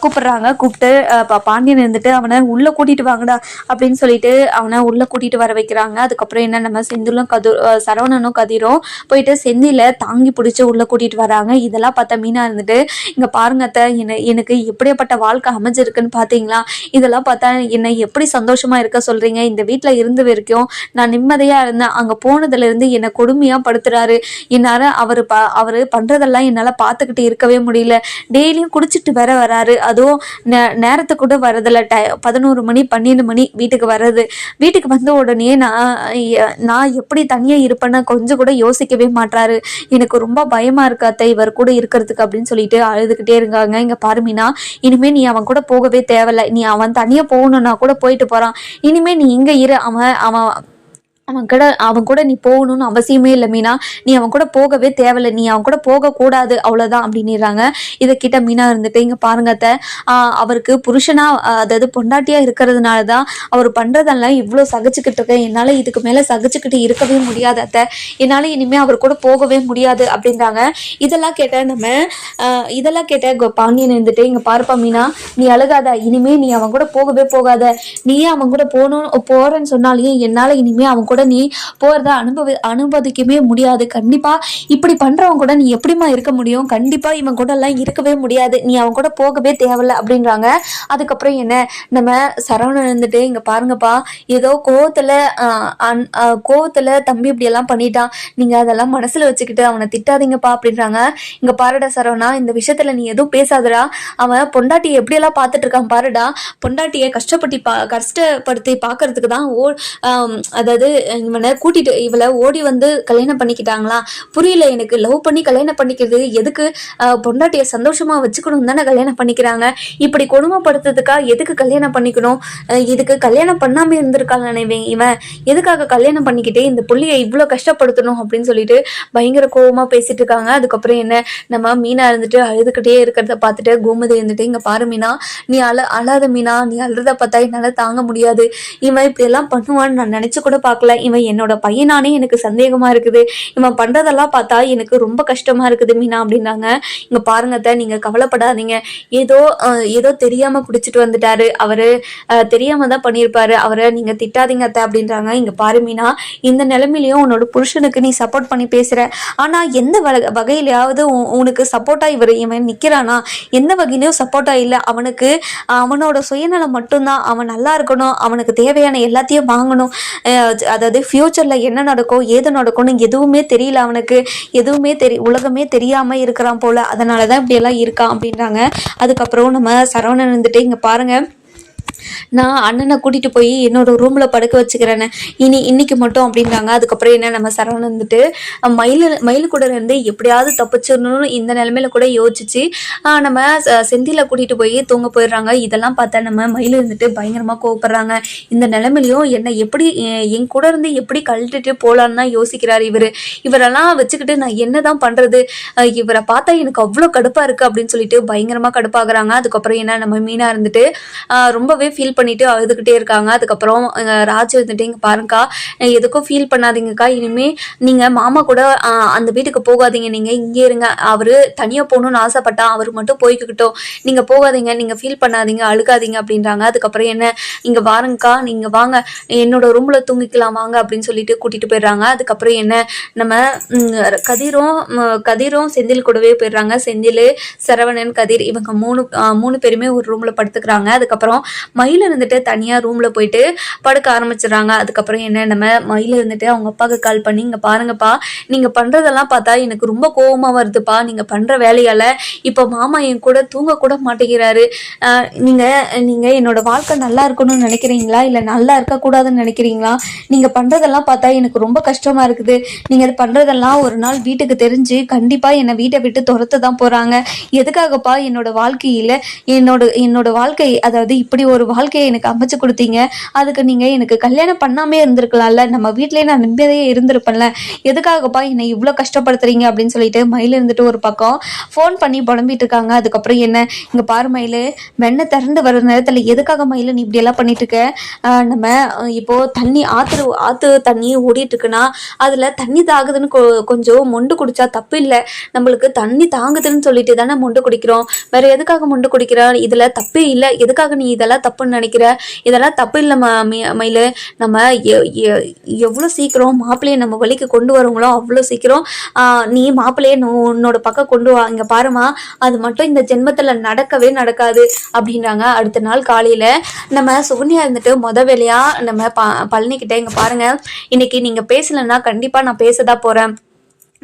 கூப்பிடுறாங்க. கூப்பிட்டு பா- பாண்டியன் இருந்துட்டு அவனை உள்ள கூட்டிட்டு வாங்கடா அப்படின்னு சொல்லிட்டு அவனை உள்ள கூட்டிட்டு வர வைக்கிறாங்க. அதுக்கப்புறம் என்ன? நம்ம செந்திலும் கது சரவணனும் கதிரும் போயிட்டு செந்தில தாங்கி பிடிச்சி உள்ள கூட்டிட்டு வராங்க. இதெல்லாம் பார்த்தா மீனா இருந்துட்டு இங்க பாருங்க அத்தை என்ன எனக்கு எப்படியாப்பட்ட வாழ்க்கை அமைஞ்சிருக்குன்னு பாத்தீங்களா இதெல்லாம் பார்த்தா என்னை எப்படி சந்தோஷமா இருக்க சொல்றீங்க? இந்த வீட்டில் இருந்து வரைக்கும் நான் நிம்மதியா இருந்தேன். அங்கே போனதுல இருந்து என்னை கொடுமையா படுத்துறாரு. என்னால் அவர் ப அவர் பண்றதெல்லாம் என்னால் பார்த்துக்கிட்டு இருக்கவே முடியல. டெய்லியும் குடிச்சிட்டு வேற வராரு. அதுவும் நே- நேரத்துக்கு கூட வரதில்ல டை பதினோரு மணி பன்னெண்டு மணி வீட்டுக்கு வர்றது. வீட்டுக்கு வந்த உடனே நான் நான் எப்படி தனியா இருப்பேன்னு கொஞ்சம் கூட யோசிக்கவே மாட்டாரு எனக்கு ரொம்ப பயமா இருக்கு அத்தை. இவர் கூட இருக்கிறதுக்கு அப்படின்னு சொல்லிட்டு அழுதுகிட்டே இருக்காங்க. இங்க பாருமினா இனிமே நீ அவன் கூட போகவே தேவையில்லை. நீ அவன் அவன் தனியா போகணும்னா கூட போயிட்டு போறான். இனிமே நீ இங்க இரு. அவன் அவன் அவன் கூட அவன் கூட நீ போகணும்னு அவசியமே இல்லை மீனா. நீ அவன் கூட போகவே தேவையில்லை. நீ அவன் கூட போகக்கூடாது அவ்வளோதான் அப்படின்னுறாங்க. இதை கிட்ட மீனா இருந்துட்டு இங்கே பாருங்க அத்தை, அவருக்கு புருஷனா அதாவது பொண்டாட்டியா இருக்கிறதுனால தான் அவர் பண்ணுறதெல்லாம் இவ்வளோ சகிச்சுக்கிட்டு இருக்கேன். என்னால் இதுக்கு மேலே சகிச்சுக்கிட்டு இருக்கவே முடியாது அத்தை. என்னால் இனிமேல் அவர் கூட போகவே முடியாது அப்படின்றாங்க. இதெல்லாம் கேட்ட நம்ம இதெல்லாம் கேட்ட பாண்டியன் இருந்துட்டு இங்கே பார்ப்பா மீனா. நீ அழுகாத. இனிமே நீ அவன் கூட போகவே போகாத. நீயே அவன் கூட போகணும் போகிறேன்னு சொன்னாலேயே என்னால் இனிமே அவன் கூட நீ போறத அனுபவி அனுமதிக்கவே முடியாது. கண்டிப்பா இப்படி பண்றவன் கூட நீ எப்படிம்மா இருக்க முடியும்? கண்டிப்பா இவன் கூட எல்லாம் இருக்கவே முடியாது. நீ அவன் கூட போகவே தேவையில்ல அப்படின்றாங்க. அதுக்கப்புறம் என்ன? நம்ம சரவணன் இருந்துட்டு இங்க பாருங்கப்பா ஏதோ கோவத்துல அன்- கோவத்துல தம்பி இப்படி எல்லாம் பண்ணிட்டான். நீங்க அதெல்லாம் மனசுல வச்சுக்கிட்டு அவனை திட்டாதீங்கப்பா அப்படின்றாங்க. இங்க பாருடா சரவணா இந்த விஷயத்துல நீ எதுவும் பேசாதடா. அவன் பொண்டாட்டியை எப்படியெல்லாம் பார்த்துட்டு இருக்கான் பாருடா. பொண்டாட்டியை கஷ்டப்பட்டு பா கஷ்டப்படுத்தி பார்க்கறதுக்கு தான் ஓ அதாவது இவனை கூட்டிட்டு இவளை ஓடி வந்து கல்யாணம் பண்ணிக்கிட்டாங்களா? புரியல எனக்கு. லவ் பண்ணி கல்யாணம் பண்ணிக்கிறது. எதுக்கு பொண்டாட்டியை சந்தோஷமா வச்சுக்கணும் தானே கல்யாணம் பண்ணிக்கிறாங்க. இப்படி கொடுமைப்படுத்துறதுக்கா எதுக்கு கல்யாணம் பண்ணிக்கணும்? இதுக்கு கல்யாணம் பண்ணாம இருந்திருக்காங்க இவன் இவன். எதுக்காக கல்யாணம் பண்ணிக்கிட்டே இந்த புள்ளியை இவ்வளோ கஷ்டப்படுத்தணும் அப்படின்னு சொல்லிட்டு பயங்கர கோபமா பேசிட்டு இருக்காங்க. அதுக்கப்புறம் என்ன? நம்ம மீனா இருந்துட்டு அழுதுகிட்டே இருக்கிறத பார்த்துட்டு கோமதி இருந்துட்டு இங்க பாரு மீனா. நீ அழ அழாத மீனா. நீ அழுறத பார்த்தா என்னால தாங்க முடியாது. இவன் இப்படி எல்லாம் பண்ணுவான்னு நான் நினைச்சு கூட பார்க்கல. இவன் என்னோட பையனானே எனக்கு சந்தேகமா இருக்குது. இவன் பண்றதெல்லாம் பார்த்தா எனக்கு ரொம்ப கஷ்டமா இருக்குது மீனா அப்படின்னாங்க. இங்க பாருங்க அத்தை, நீங்க கவலைப்படாதீங்க. ஏதோ ஏதோ தெரியாம குடிச்சிட்டு வந்துட்டாரு. அவரு தெரியாம தான் பண்ணியிருப்பாரு. அவரை நீங்க திட்டாதீங்க அத்தை அப்படின்றாங்க. இங்க பாரு மீனா இந்த நிலைமையிலயும் உன்னோட புருஷனுக்கு நீ சப்போர்ட் பண்ணி பேசுற. ஆனா எந்த வக- வகையிலயாவது உ- உனக்கு சப்போர்ட்டா இவர் இவன் நிக்கிறானா? எந்த வகையிலயும் சப்போர்ட்டா இல்ல. அவனுக்கு அவனோட சுயநலம் மட்டும்தான். அவன் நல்லா இருக்கணும். அவனுக்கு தேவையான எல்லாத்தையும் வாங்கணும். அஹ் அதாவது ஃப்யூச்சரில் என்ன நடக்கும் ஏது நடக்கும்னு எதுவுமே தெரியல அவனுக்கு. எதுவுமே தெரி உலகமே தெரியாமல் இருக்கிறான் போல். அதனால தான் இப்படியெல்லாம் இருக்கான் அப்படின்றாங்க. அதுக்கப்புறம் நம்ம சரவணன் வந்துட்டு இங்கே பாருங்கள் நான் அண்ணனை கூட்டிட்டு போய் என்னோட ரூம்ல படுக்க வச்சுக்கிறேன்னு இனி இன்னைக்கு மட்டும் அப்படின்றாங்க. அதுக்கப்புறம் என்ன நம்ம சரவணன் வந்துட்டு மயில மயில் கூட இருந்து எப்படியாவது தப்பிச்சிடணும்னு இந்த நிலைமையில கூட யோசிச்சு ஆஹ், நம்ம செந்தில கூட்டிட்டு போய் தூங்க போயிடுறாங்க. இதெல்லாம் பார்த்தா நம்ம மயில் இருந்துட்டு பயங்கரமா கோவப்படுறாங்க. இந்த நிலைமையிலையும் என்னை எப்படி என் கூட இருந்து எப்படி கழட்டிட்டு போலான்னு தான் யோசிக்கிறாரு இவரு. இவரெல்லாம் வச்சுக்கிட்டு நான் என்னதான் பண்றது? இவரை பார்த்தா எனக்கு அவ்வளோ கடுப்பா இருக்கு அப்படின்னு சொல்லிட்டு பயங்கரமா கடுப்பாகுறாங்க. அதுக்கப்புறம் என்ன நம்ம மீனா இருந்துட்டு ஆஹ், ரொம்பவே ஃபீல் பண்ணிட்டு அழுதுகிட்டே இருக்காங்க. அதுக்கப்புறம் ராஜ் வந்துட்டு இங்க பாருங்கக்கா எதுக்கும் ஃபீல் பண்ணாதீங்கக்கா. இனிமே நீங்க மாமா கூட அந்த வீட்டுக்கு போகாதீங்க. நீங்க இங்கே இருங்க. அவரு தனியா போகணும்னு ஆசைப்பட்டா அவர் மட்டும் போய்க்கிட்டோம். நீங்க போகாதீங்க. நீங்க ஃபீல் பண்ணாதீங்க. அழுகாதீங்க அப்படின்றாங்க. அதுக்கப்புறம் என்ன? இங்க வாருங்கக்கா. நீங்க வாங்க. என்னோட ரூம்ல தூங்கிக்கலாம். வாங்க அப்படின்னு சொல்லிட்டு கூட்டிட்டு போயிடுறாங்க. அதுக்கப்புறம் என்ன? நம்ம கதிரும் கதிரும் செந்தில் கூடவே போயிடுறாங்க. செந்தில் சரவணன் கதிர் இவங்க மூணு மூணு பேருமே ஒரு ரூம்ல படுத்துக்கிறாங்க. அதுக்கப்புறம் மயில் இருந்துட்டு தனியாக ரூமில் போயிட்டு படுக்க ஆரம்பிச்சிடுறாங்க. அதுக்கப்புறம் என்ன நம்ம மயில் இருந்துட்டு அவங்க அப்பாவுக்கு கால் பண்ணி இங்கே பாருங்கப்பா நீங்கள் பண்ணுறதெல்லாம் பார்த்தா எனக்கு ரொம்ப கோபமாக வருதுப்பா நீங்கள் பண்ணுற வேலையால் இப்போ மாமா என் கூட தூங்கக்கூட மாட்டேங்கிறாரு. நீங்கள் நீங்கள் என்னோட வாழ்க்கை நல்லா இருக்கணும்னு நினைக்கிறீங்களா? இல்லை நல்லா இருக்கக்கூடாதுன்னு நினைக்கிறீங்களா? நீங்கள் பண்ணுறதெல்லாம் பார்த்தா எனக்கு ரொம்ப கஷ்டமாக இருக்குது. நீங்கள் அது பண்ணுறதெல்லாம் ஒரு நாள் வீட்டுக்கு தெரிஞ்சு கண்டிப்பாக என்னை வீட்டை விட்டு துரத்த தான் போகிறாங்க எதுக்காகப்பா என்னோட வாழ்க்கையில் என்னோட என்னோட வாழ்க்கை அதாவது இப்படி ஒரு வாழ்க்கையை எனக்கு அமைச்சு கொடுத்தீங்க. அதுக்கு நீங்க எனக்கு கல்யாணம் பண்ணாமே இருந்திருக்கலாம்ல. நம்ம வீட்லயே நான் நிம்மதியே இருந்திருப்பேன்ல. எதுக்காகப்பா என்னை இவ்வளோ கஷ்டப்படுத்துறீங்க அப்படின்னு சொல்லிட்டு மயில் இருந்துட்டு ஒரு பக்கம் ஃபோன் பண்ணி புலம்பிட்டு இருக்காங்க. அதுக்கப்புறம் என்ன? இங்க பாரு மயில் வெண்ணை திறந்து வர நேரத்துல எதுக்காக மயில் நீ இப்படி எல்லாம் பண்ணிட்டு இருக்க? நம்ம இப்போது இப்போ தண்ணி ஆத்து ஆத்து தண்ணி ஓடிட்டு இருக்குன்னா அதுல தண்ணி தாகுதுன்னு கொ- கொஞ்சம் மொண்டு குடிச்சா தப்பு இல்லை. நம்மளுக்கு தண்ணி தாங்குதுன்னு சொல்லிட்டு தானே மொண்டு குடிக்கிறோம். வேற எதுக்காக மொண்டு குடிக்கிறோம் இதுல தப்பே இல்லை. எதுக்காக நீ இதெல்லாம் தப்புன்னு நினைக்கிற? இதெல்லாம் தப்பு இல்லை மயில். நம்ம எ- எ- எவ்வளோ சீக்கிரம் மாப்பிள்ளையை நம்ம வழிக்கு கொண்டு வரோங்களோ அவ்வளோ சீக்கிரம் நீ மாப்பிள்ளையை நோ- உன்னோட பக்கம் கொண்டு வா. இங்கே பாருமா அது மட்டும் இந்த ஜென்மத்தில் நடக்கவே நடக்காது அப்படின்றாங்க. அடுத்த நாள் காலையில் நம்ம சுகன்யா இருந்துட்டு முத வேலையாக நம்ம ப பழனிக்கிட்ட இங்கே பாருங்கள் இன்னைக்கு நீங்கள் பேசலைன்னா கண்டிப்பாக நான் பேசதான் போகிறேன்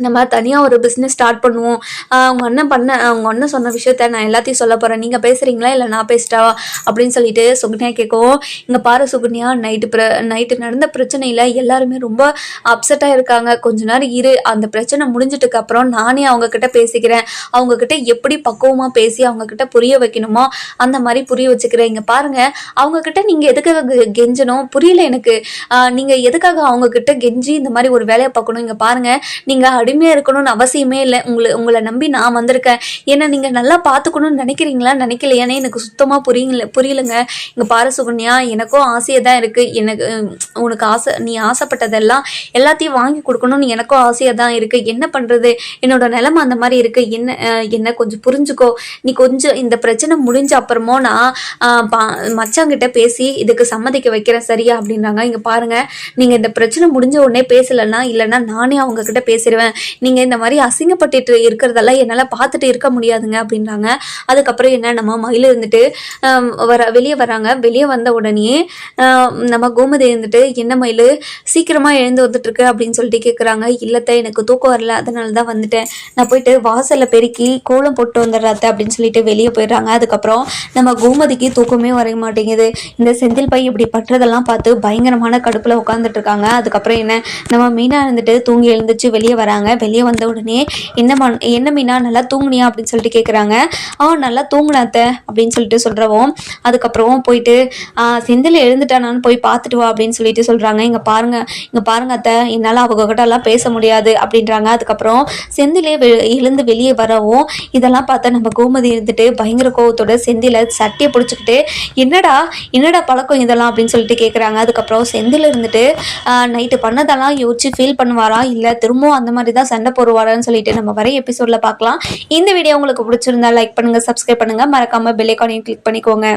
நம்ம தனியாக ஒரு பிஸ்னஸ் ஸ்டார்ட் பண்ணுவோம். அவங்க அண்ணன் பண்ண அவங்க அண்ணன் சொன்ன விஷயத்த நான் எல்லாத்தையும் சொல்ல போகிறேன் நீங்கள் பேசுகிறீங்களா இல்லை நான் பேசிட்டா? அப்படின்னு சொல்லிட்டு சுகன்யா கேட்கவும் இங்கே பாரு சுகன்யா நைட்டு பிர நைட்டு நடந்த பிரச்சனையில் எல்லாருமே ரொம்ப அப்செட்டாக இருக்காங்க. கொஞ்ச நேரம் இரு. அந்த பிரச்சனை முடிஞ்சிட்டுக்கு அப்புறம் நானே அவங்கக்கிட்ட பேசிக்கிறேன். அவங்கக்கிட்ட எப்படி பக்குவமாக பேசி அவங்கக்கிட்ட புரிய வைக்கணுமோ அந்த மாதிரி புரிய வச்சுக்கிறேன். இங்கே பாருங்கள் அவங்கக்கிட்ட நீங்கள் எதுக்காக கெ- கெஞ்சணும்? புரியல எனக்கு. நீங்கள் எதுக்காக அவங்கக்கிட்ட கெஞ்சி இந்த மாதிரி ஒரு வேலையை பார்க்கணும்? இங்கே பாருங்கள் நீங்கள் நீங்க அடிமையா இருக்கணும்னு அவசியமே இல்லை. உங்களை உங்களை நம்பி நான் வந்திருக்கேன். ஏன்னா நீங்க நல்லா பார்த்துக்கணும்னு நினைக்கிறீங்களா? நினைக்கலையானே எனக்கு சுத்தமா புரியல புரியலங்க. இங்க பாரு சுகன்யா எனக்கும் ஆசையாக தான் இருக்கு. எனக்கு உனக்கு ஆசை நீ ஆசைப்பட்டதெல்லாம் எல்லாத்தையும் வாங்கி கொடுக்கணும்னு எனக்கும் ஆசையா தான் இருக்கு. என்ன பண்றது? என்னோட நிலைமை அந்த மாதிரி இருக்கு. என்ன என்ன கொஞ்சம் புரிஞ்சுக்கோ. நீ கொஞ்சம் இந்த பிரச்சனை முடிஞ்ச அப்புறமோ நான் மச்சாங்கிட்ட பேசி இதுக்கு சம்மதிக்க வைக்கிறேன். சரியா? அப்படின்றாங்க. இங்க பாருங்க. நீங்க இந்த பிரச்சனை முடிஞ்ச உடனே பேசலைன்னா இல்லைன்னா நானே அவங்க கிட்ட பேசிடுவேன் நீங்க இந்த மாதிரி அசிங்கப்பட்டுட்டு இருக்கிறதெல்லாம் என்னால பார்த்துட்டு இருக்க முடியாதுங்க அப்படின்றாங்க. அதுக்கப்புறம் என்ன நம்ம மயில் இருந்துட்டு வர வெளியே வராங்க வெளியே வந்த உடனே நம்ம கோமதி இருந்துட்டு என்ன மயில் சீக்கிரமா எழுந்து வந்துட்டு இருக்கு அப்படின்னு சொல்லிட்டு கேட்குறாங்க இல்லத்தை எனக்கு தூக்கம் வரல. அதனால தான் வந்துட்டேன். நான் போயிட்டு வாசல்ல பெருக்கி கோலம் போட்டு வந்துடுறாத்த அப்படின்னு சொல்லிட்டு வெளியே போயிடுறாங்க. அதுக்கப்புறம் நம்ம கோமதிக்கு தூக்கமே வர மாட்டேங்குது. இந்த செந்தில் பை இப்படி பட்டுறதெல்லாம் பார்த்து பயங்கரமான கடுப்புல உட்காந்துட்டு இருக்காங்க. அதுக்கப்புறம் என்ன நம்ம மீனா இருந்துட்டு தூங்கி எழுந்துச்சு வெளியே வராங்க. வெளியே வந்த உடனே என்ன என்ன மீனா? நல்லா தூங்குனியா? அப்படின்னு சொல்லிட்டு கேட்குறாங்க ஆ நல்லா தூங்குனாத்த அப்படின்னு சொல்லிட்டு சொல்கிறவோம் அதுக்கப்புறம் போயிட்டு செந்தில் எழுந்துட்டானான்னு போய் பார்த்துட்டு வா அப்படின்னு சொல்லிட்டு சொல்கிறாங்க இங்கே பாருங்க இங்கே பாருங்க அத்தை என்னால் அவங்க கிட்டலாம் எல்லாம் பேச முடியாது அப்படின்றாங்க. அதுக்கப்புறம் செந்திலே வெ- எழுந்து வெளியே வரவும் இதெல்லாம் பார்த்தா நம்ம கோமதி இருந்துட்டு பயங்கர கோவத்தோட செந்தில சட்டையை பிடிச்சிக்கிட்டு என்னடா என்னடா பழக்கம் இதெல்லாம்? அப்படின்னு சொல்லிட்டு கேட்குறாங்க அதுக்கப்புறம் செந்தில் இருந்துட்டு நைட்டு பண்ணதெல்லாம் யோசிச்சு ஃபீல் பண்ணுவாரா? இல்லை திரும்பவும் அந்த மாதிரி தான் சண்டை போடுவாடான்னு சொல்லிட்டு நம்ம வர எபிசோடில் பார்க்கலாம். இந்த வீடியோ உங்களுக்கு பிடிச்சிருந்தா லைக் பண்ணுங்கள் சப்ஸ்கிரைப் பண்ணுங்கள் மறக்காமல் பெல்லைக்கானையும் கிளிக் பண்ணிக்கோங்க.